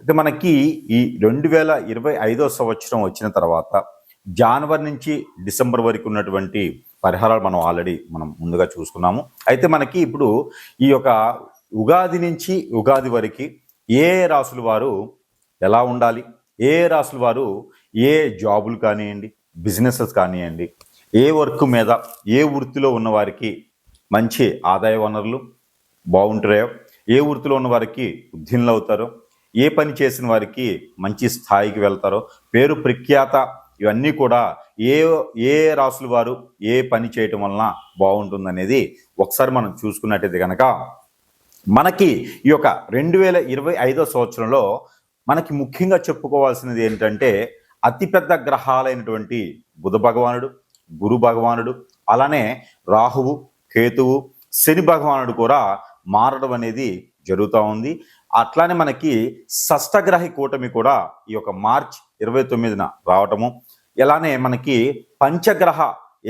అయితే మనకి ఈ రెండు వేల ఇరవై ఐదో సంవత్సరం వచ్చిన తర్వాత జనవరి నుంచి డిసెంబర్ వరకు ఉన్నటువంటి పరిహారాలు మనం ఆల్రెడీ మనం ముందుగా చూసుకున్నాము. అయితే మనకి ఇప్పుడు ఈ యొక్క ఉగాది నుంచి ఉగాది వరకు ఏ రాసుల వారు ఎలా ఉండాలి? ఏ రాసుల వారు ఏ జాబులు కానివ్వండి బిజినెసెస్ కానివ్వండి ఏ వర్క్ మీద ఏ వృత్తిలో ఉన్న వారికి మంచి ఆదాయ వనరులు బాగుంటాయో ఏ వృత్తిలో ఉన్న వారికి ఉద్యనులు అవుతారో ఏ పని చేసిన వారికి మంచి స్థాయికి వెళ్తారో పేరు ప్రఖ్యాత ఇవన్నీ కూడా ఏ ఏ రాసుల వారు ఏ పని చేయటం వలన బాగుంటుందనేది ఒకసారి మనం చూసుకున్నట్టయితే కనుక మనకి ఈ యొక్క రెండు వేల ఇరవై ఐదో సంవత్సరంలో మనకి ముఖ్యంగా చెప్పుకోవాల్సినది ఏంటంటే అతిపెద్ద గ్రహాలైనటువంటి బుధ భగవానుడు గురు భగవానుడు అలానే రాహువు కేతువు శని భగవానుడు కూడా మారడం అనేది జరుగుతూ ఉంది. అట్లానే మనకి షష్టగ్రహి కూటమి కూడా ఈ యొక్క మార్చ్ ఇరవై తొమ్మిదిన రావటము. ఇలానే మనకి పంచగ్రహ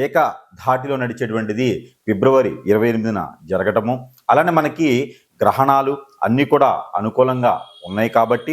ఏక ధాటిలో నడిచేటువంటిది ఫిబ్రవరి ఇరవై ఎనిమిదిన జరగటము. అలానే మనకి గ్రహణాలు అన్నీ కూడా అనుకూలంగా ఉన్నాయి కాబట్టి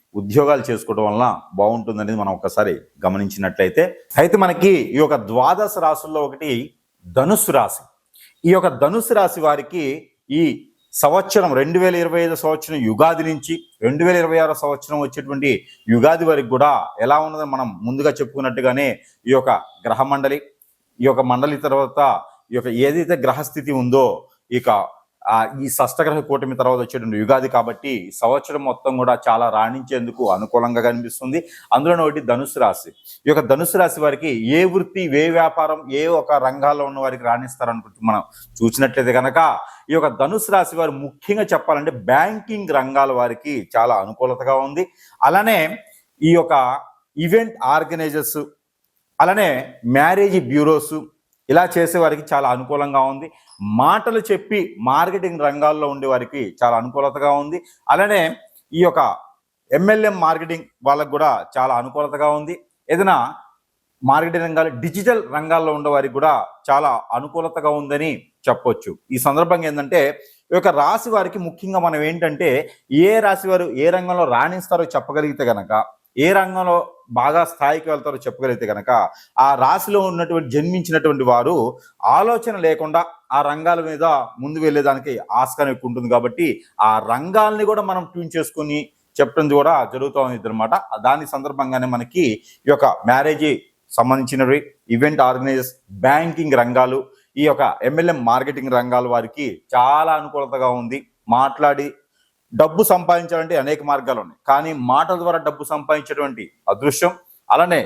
ఉద్యోగాలు చేసుకోవడం వలన బాగుంటుందనేది మనం ఒకసారి గమనించినట్లయితే అయితే మనకి ఈ యొక్క ద్వాదశ రాశుల్లో ఒకటి ధనుసు రాశి. ఈ యొక్క ధనుసు రాశి వారికి ఈ సంవత్సరం రెండు వేల ఇరవై ఐదు సంవత్సరం యుగాది నుంచి రెండు వేల ఇరవై ఆరు సంవత్సరం వచ్చేటువంటి యుగాది వరకు కూడా ఎలా ఉన్నదో మనం ముందుగా చెప్పుకున్నట్టుగానే ఈ యొక్క గ్రహ మండలి ఈ యొక్క మండలి తర్వాత ఈ యొక్క ఏదైతే గ్రహస్థితి ఉందో ఇక ఈ షష్టగ్రహ కూటమి తర్వాత వచ్చేటువంటి యుగాది కాబట్టి సంవత్సరం మొత్తం కూడా చాలా రాణించేందుకు అనుకూలంగా కనిపిస్తుంది. అందులో ఒకటి ధనుసు రాశి. ఈ యొక్క ధనుసు రాశి వారికి ఏ వృత్తి ఏ వ్యాపారం ఏ ఒక రంగాల్లో ఉన్న వారికి రాణిస్తారనుకుంటు మనం చూసినట్లయితే కనుక ఈ యొక్క ధనుసు రాశి వారు ముఖ్యంగా చెప్పాలంటే బ్యాంకింగ్ రంగాల వారికి చాలా అనుకూలతగా ఉంది. అలానే ఈ యొక్క ఈవెంట్ ఆర్గనైజర్స్ అలానే మ్యారేజ్ బ్యూరోసు ఇలా చేసే వారికి చాలా అనుకూలంగా ఉంది. మాటలు చెప్పి మార్కెటింగ్ రంగాల్లో ఉండే వారికి చాలా అనుకూలతగా ఉంది. అలానే ఈ యొక్క ఎమ్మెల్యే మార్కెటింగ్ వాళ్ళకు కూడా చాలా అనుకూలతగా ఉంది. ఏదైనా మార్కెటింగ్ రంగాలు డిజిటల్ రంగాల్లో ఉండేవారికి కూడా చాలా అనుకూలతగా ఉందని చెప్పొచ్చు. ఈ సందర్భంగా ఏంటంటే ఈ యొక్క రాశి వారికి ముఖ్యంగా మనం ఏంటంటే ఏ రాశి వారు ఏ రంగంలో రాణిస్తారో చెప్పగలిగితే కనుక ఏ రంగంలో బాగా స్థాయికి వెళ్తారో చెప్పగలిగితే కనుక ఆ రాశిలో ఉన్నటువంటి జన్మించినటువంటి వారు ఆలోచన లేకుండా ఆ రంగాల మీద ముందు వెళ్ళేదానికి ఆస్కారం ఎక్కువ ఉంటుంది కాబట్టి ఆ రంగాల్ని కూడా మనం ట్యూన్ చేసుకుని చెప్పడం కూడా జరుగుతూ ఉంది అనమాట దాని సందర్భంగానే మనకి ఈ యొక్క మ్యారేజ్ సంబంధించినవి ఈవెంట్ ఆర్గనైజర్స్ బ్యాంకింగ్ రంగాలు ఈ యొక్క ఎమ్మెల్యే మార్కెటింగ్ రంగాల వారికి చాలా అనుకూలతగా ఉంది. మాట్లాడి డబ్బు సంపాదించాలంటే అనేక మార్గాలు ఉన్నాయి. కానీ మాటల ద్వారా డబ్బు సంపాదించేటువంటి అదృశ్యం అలానే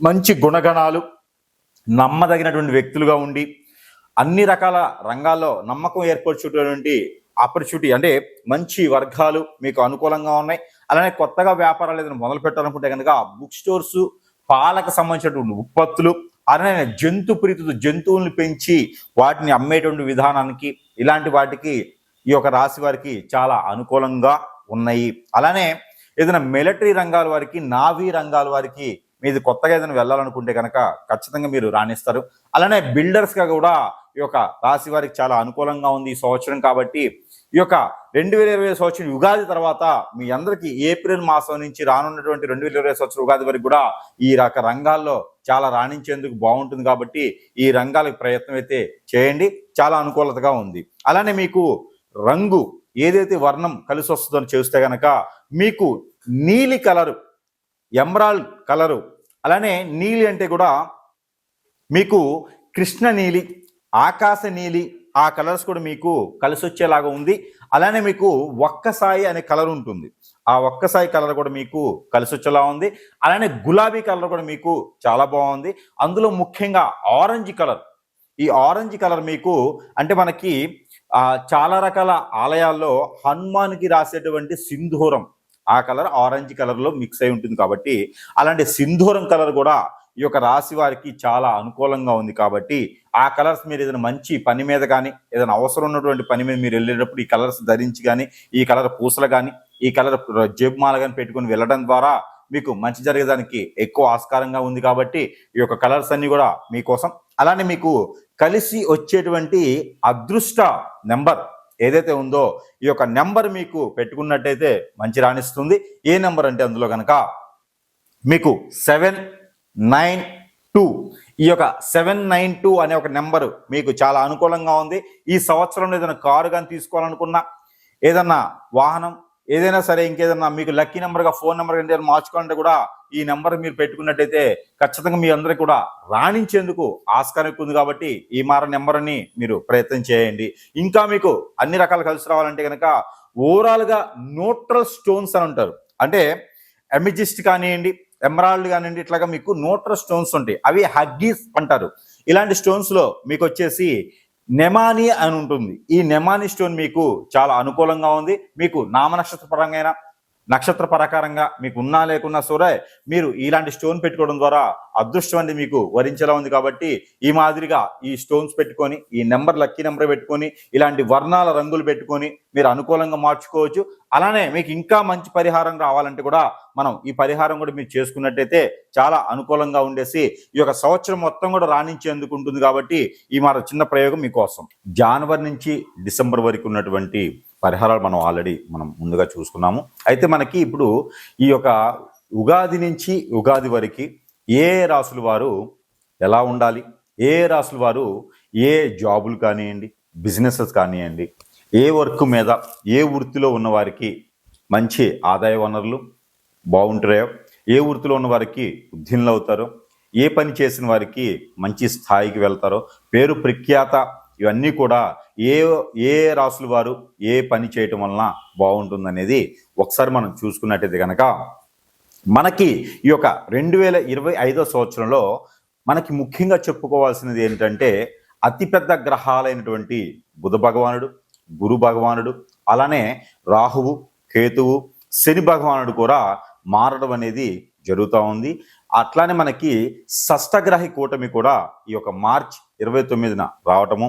మంచి గుణగణాలు నమ్మదగినటువంటి వ్యక్తులుగా ఉండి అన్ని రకాల రంగాల్లో నమ్మకం ఏర్పరచుకునేటువంటి ఆపర్చునిటీ అంటే మంచి వర్గాలు మీకు అనుకూలంగా ఉన్నాయి. అలానే కొత్తగా వ్యాపారాలు ఏదైనా మొదలు పెట్టాలనుకుంటే కనుక బుక్ స్టోర్స్ పాలకు సంబంధించినటువంటి ఉత్పత్తులు అలానే జంతు ప్రీతులు జంతువుల్ని పెంచి వాటిని అమ్మేటువంటి విధానానికి ఇలాంటి వాటికి ఈ యొక్క రాశి వారికి చాలా అనుకూలంగా ఉన్నాయి. అలానే ఏదైనా మిలిటరీ రంగాల వారికి నావీ రంగాల వారికి మీది కొత్తగా ఏదైనా వెళ్ళాలనుకుంటే కనుక ఖచ్చితంగా మీరు రాణిస్తారు. అలానే బిల్డర్స్గా కూడా ఈ యొక్క రాశి వారికి చాలా అనుకూలంగా ఉంది ఈ సంవత్సరం కాబట్టి ఈ యొక్క రెండు వేల ఇరవై సంవత్సరం యుగాది తర్వాత మీ అందరికీ ఏప్రిల్ మాసం నుంచి రానున్నటువంటి రెండు వేల ఇరవై సంవత్సరం ఉగాది వరకు కూడా ఈ రక రంగాల్లో చాలా రాణించేందుకు బాగుంటుంది కాబట్టి ఈ రంగాలకు ప్రయత్నం అయితే చేయండి. చాలా అనుకూలతగా ఉంది. అలానే మీకు రంగు ఏదైతే వర్ణం కలిసి వస్తుందో చూస్తే కనుక మీకు నీలి కలరు ఎమరాల్డ్ కలరు అలానే నీలి అంటే కూడా మీకు కృష్ణ నీలి ఆకాశ నీలి ఆ కలర్స్ కూడా మీకు కలిసి వచ్చేలాగా ఉంది. అలానే మీకు ఒక్కసాయి అనే కలర్ ఉంటుంది. ఆ ఒక్కసాయి కలర్ కూడా మీకు కలిసి వచ్చేలా ఉంది. అలానే గులాబీ కలర్ కూడా మీకు చాలా బాగుంది. అందులో ముఖ్యంగా ఆరెంజ్ కలర్. ఈ ఆరెంజ్ కలర్ మీకు అంటే మనకి చాలా రకాల ఆలయాల్లో హనుమాన్కి రాసేటువంటి సింధూరం ఆ కలర్ ఆరెంజ్ కలర్లో మిక్స్ అయి ఉంటుంది కాబట్టి అలాంటి సింధూరం కలర్ కూడా ఈ యొక్క రాశి వారికి చాలా అనుకూలంగా ఉంది కాబట్టి ఆ కలర్స్ మీరు ఏదైనా మంచి పని మీద కానీ ఏదైనా అవసరం ఉన్నటువంటి పని మీద మీరు వెళ్ళేటప్పుడు ఈ కలర్స్ ధరించి కానీ ఈ కలర్ పూసలు కానీ ఈ కలర్ జేబుమాల కానీ పెట్టుకొని వెళ్ళడం ద్వారా మీకు మంచి జరిగేదానికి ఎక్కువ ఆస్కారంగా ఉంది కాబట్టి ఈ యొక్క కలర్స్ అన్నీ కూడా మీకోసం అలానే మీకు కలిసి వచ్చేటువంటి అదృష్ట నెంబర్ ఏదైతే ఉందో ఈ యొక్క నెంబర్ మీకు పెట్టుకున్నట్టయితే మంచి రాణిస్తుంది. ఏ నెంబర్ అంటే అందులో కనుక మీకు సెవెన్ నైన్ టూ ఈ యొక్క సెవెన్ నైన్ టూ అనే ఒక నెంబర్ మీకు చాలా అనుకూలంగా ఉంది. ఈ సంవత్సరంలో ఏదైనా కారు కానీ తీసుకోవాలనుకున్నా ఏదన్నా వాహనం ఏదైనా సరే ఇంకేదన్నా మీకు లక్కీ నెంబర్గా ఫోన్ నెంబర్ కానీ మార్చుకోవాలంటే కూడా ఈ నెంబర్ మీరు పెట్టుకున్నట్టయితే ఖచ్చితంగా మీ అందరికి కూడా రాణించేందుకు ఆస్కారం ఎక్కువ ఉంది కాబట్టి ఈ మార నెంబర్ని మీరు ప్రయత్నం చేయండి. ఇంకా మీకు అన్ని రకాలు కలిసి రావాలంటే కనుక ఓవరాల్గా న్యూట్రల్ స్టోన్స్ అని ఉంటారు అంటే ఎమిజిస్ట్ కానివ్వండి ఎమరాల్డ్ కానివ్వండి ఇట్లాగా మీకు న్యూట్రల్ స్టోన్స్ ఉంటాయి. అవి హగ్గీస్ అంటారు. ఇలాంటి స్టోన్స్లో మీకు వచ్చేసి నెమాని అని ఉంటుంది. ఈ నెమాని స్టోన్ మీకు చాలా అనుకూలంగా ఉంది. మీకు నామనక్షత్ర పరంగా పరంగా నక్షత్ర ప్రకారంగా మీకు ఉన్నా లేకున్నా సరే మీరు ఇలాంటి స్టోన్ పెట్టుకోవడం ద్వారా అదృష్టం అనేది మీకు వరించేలా ఉంది కాబట్టి ఈ మాదిరిగా ఈ స్టోన్స్ పెట్టుకొని ఈ నెంబర్ లక్కీ నెంబర్ పెట్టుకొని ఇలాంటి వర్ణాల రంగులు పెట్టుకొని మీరు అనుకూలంగా మార్చుకోవచ్చు. అలానే మీకు ఇంకా మంచి పరిహారం రావాలంటే కూడా మనం ఈ పరిహారం కూడా మీరు చేసుకున్నట్టయితే చాలా అనుకూలంగా ఉండేసి ఈ యొక్క సంవత్సరం మొత్తం కూడా రాణించేందుకు ఉంటుంది కాబట్టి ఈ మాట చిన్న ప్రయోగం మీకోసం. జనవరి నుంచి డిసెంబర్ వరకు ఉన్నటువంటి పరిహారాలు మనం ఆల్రెడీ మనం ముందుగా చూసుకున్నాము. అయితే మనకి ఇప్పుడు ఈ యొక్క ఉగాది నుంచి ఉగాది వరకు ఏ రాసుల వారు ఎలా ఉండాలి? ఏ రాసుల వారు ఏ జాబులు కానివ్వండి బిజినెసెస్ కానివ్వండి ఏ వర్క్ మీద ఏ వృత్తిలో ఉన్న వారికి మంచి ఆదాయ వనరులు బాగుంటాయో ఏ వృత్తిలో ఉన్న వారికి అవుతారో ఏ పని చేసిన వారికి మంచి స్థాయికి వెళ్తారో పేరు ప్రఖ్యాత ఇవన్నీ కూడా ఏ ఏ రాసుల వారు ఏ పని చేయటం వలన బాగుంటుందనేది ఒకసారి మనం చూసుకున్నట్టయితే కనుక మనకి ఈ యొక్క రెండు వేల ఇరవై ఐదో సంవత్సరంలో మనకి ముఖ్యంగా చెప్పుకోవాల్సినది ఏంటంటే అతిపెద్ద గ్రహాలైనటువంటి బుధ భగవానుడు గురు భగవానుడు అలానే రాహువు కేతువు శని భగవానుడు కూడా మారడం అనేది జరుగుతూ ఉంది. అట్లానే మనకి షష్టగ్రహి కూటమి కూడా ఈ యొక్క మార్చ్ ఇరవై తొమ్మిదిన రావటము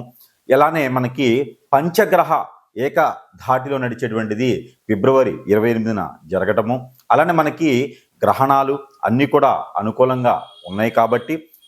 ఇలానే మనకి పంచగ్రహ ఏక ధాటిలో నడిచేటువంటిది ఫిబ్రవరి ఇరవై ఎనిమిదిన జరగటము. అలానే మనకి గ్రహణాలు అన్నీ కూడా అనుకూలంగా ఉన్నాయి కాబట్టి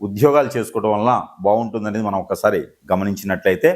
ఉద్యోగాలు చేసుకోవడం వలన బాగుంటుందనేది మనం ఒకసారి గమనించినట్లయితే